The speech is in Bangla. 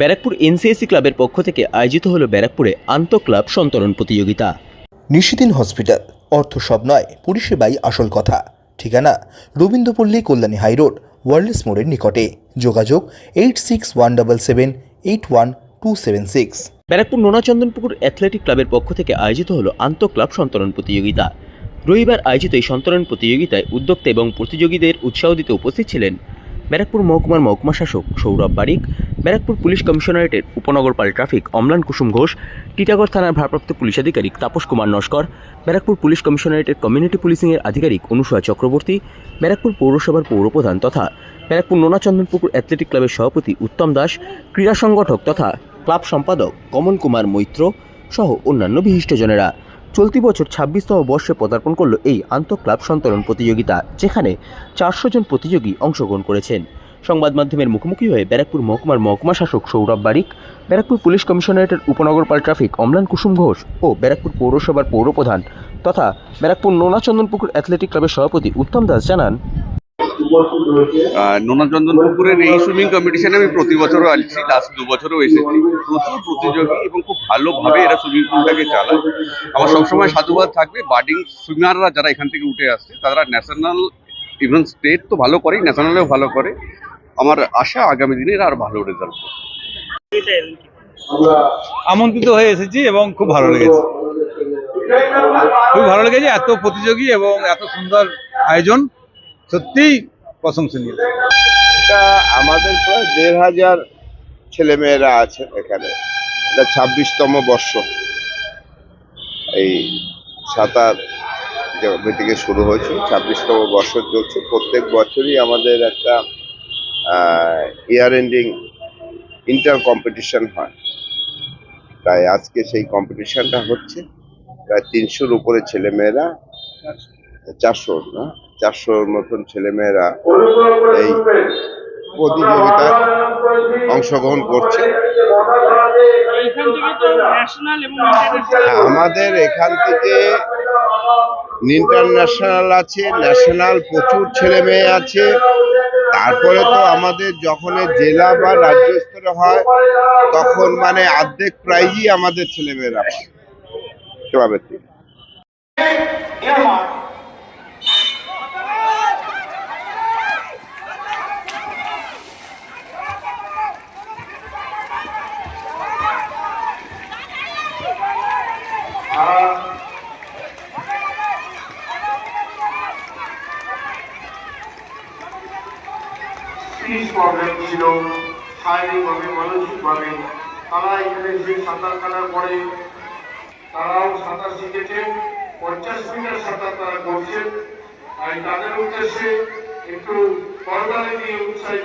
ব্যারাকপুর এনসিএসসি ক্লাবের পক্ষ থেকে আয়োজিত হলো ব্যারাকপুরে আন্তঃ ক্লাব সন্তরণ প্রতিযোগিতা। নিশিদিন হসপিটাল অর্থ সব নয় পরিষেবাই আসল কথা। ঠিকানা রবীন্দ্রপল্লী কল্যাণী হাইরোড ওয়ার্ল্ডস মোড়ের নিকটে। যোগাযোগ eight six one double seven eight one two seven six. Barrackpore Nonachandanpukur athletic ক্লাবের পক্ষ থেকে আয়োজিত হলো আন্তঃ ক্লাব সন্তরণ প্রতিযোগিতা। রবিবার আয়োজিত এই সন্তরণ প্রতিযোগিতায় উদ্যোক্তা এবং প্রতিযোগীদের উৎসাহ দিতে উপস্থিত ছিলেন ব্যারাকপুর মহকুমার মহকুমা শাসক সৌরভ বারিক, ব্যারাকপুর পুলিশ কমিশনারেটের উপনগরপাল ট্রাফিক অম্লান কুসুম ঘোষ, টিটাগড় থানার ভারপ্রাপ্ত পুলিশ আধিকারিক তাপস কুমার নস্কর, ব্যারাকপুর পুলিশ কমিশনারেটের কমিউনিটি পুলিশিংয়ের আধিকারিক অনুসূয়া চক্রবর্তী, ব্যারাকপুর পৌরসভার পৌরপ্রধান তথা ব্যারাকপুর নোনাচন্দনপুকুর অ্যাথলেটিক ক্লাবের সভাপতি উত্তম দাস, ক্রীড়া সংগঠক তথা ক্লাব সম্পাদক কমল কুমার মৈত্র সহ অন্যান্য বিশিষ্টজনেরা। চলতি বছর ছাব্বিশতম বর্ষে পদার্পণ করল এই আন্তঃক্লাব সন্তরণ প্রতিযোগিতা, যেখানে চারশো জন প্রতিযোগী অংশগ্রহণ করেছেন। সংবাদ মাধ্যমের মুখোমুখি হয়ে ব্যারাকপুর মহকুমার মহকুমা শাসক সৌরভ বারিক, ব্যারাকপুর পুলিশ কমিশনারেটের উপনগরপাল ট্রাফিক অমলান কুসুম ঘোষ ও ব্যারাকপুর পৌরসভার পৌরপ্রধান তথা ব্যারাকপুর নোনাচন্দনপুকুর অ্যাথলেটিক ক্লাবের সভাপতি উত্তম দাস জানান নোনাচন্দন পুকুরের এই সুইমিং কম্পিটিশনে আমি প্রতি বছরও আসছি লাস্ট দু বছরও এসেছি। প্রচুর প্রতিযোগী এবং খুব ভালোভাবে এরা সুইমিং পুলটাকে চালায়। আমার সবসময় সাধুবাদ থাকবে বার্ডিং সুইমাররা যারা এখান থেকে উঠে আসছে, তারা ন্যাশনাল ইভেন স্টেট তো ভালো করেই ন্যাশনালেও ভালো করে। আমার আশা আগামী দিনে এরা আরও ভালো রেজাল্ট আমন্ত্রিত হয়ে এসেছি এবং খুব ভালো লেগেছে। খুব ভালো লেগেছে, এত প্রতিযোগী এবং এত সুন্দর আয়োজন। সত্যিই প্রশংসনীয় এটা আমাদের প্রায় দেড় হাজার ছেলেমেয়েরা আছে এখানে। এটা ছাব্বিশতম বর্ষ। এই সাঁতার জগৎ থেকে শুরু হয়েছে, ছাব্বিশতম বর্ষ চলছে। প্রত্যেক বছরই আমাদের একটা ইয়ার এন্ডিং ইন্টার কম্পিটিশন হয়। তাই আজকে সেই কম্পিটিশনটা হচ্ছে। প্রায় তিনশোর উপরে ছেলেমেয়েরা, চারশো না চারশোর মতন ছেলেমেয়েরা এই প্রতিযোগিতায় অংশগ্রহণ করছে। এইখান থেকে তো ন্যাশনাল এবং হ্যাঁ, আমাদের এখান থেকে ইন্টারন্যাশনাল আছে ন্যাশনাল প্রচুর ছেলে মেয়ে আছে। তারপরে তো আমাদের যখন জেলা বা রাজ্য স্তরে হয় তখন মানে অর্ধেক প্রাইজই আমাদের ছেলেমেয়েরা পায় থেকে প্রবলেম ছিল শারীরিকভাবে মানসিকভাবে তারা এখানে যে সাঁতার কাটার পরে তারাও সাঁতার শিখেছে, পঞ্চাশ মিটার সাঁতার তারা করছেন আর তাদের উদ্দেশ্যে একটু করতালি দিয়ে উৎসাহিত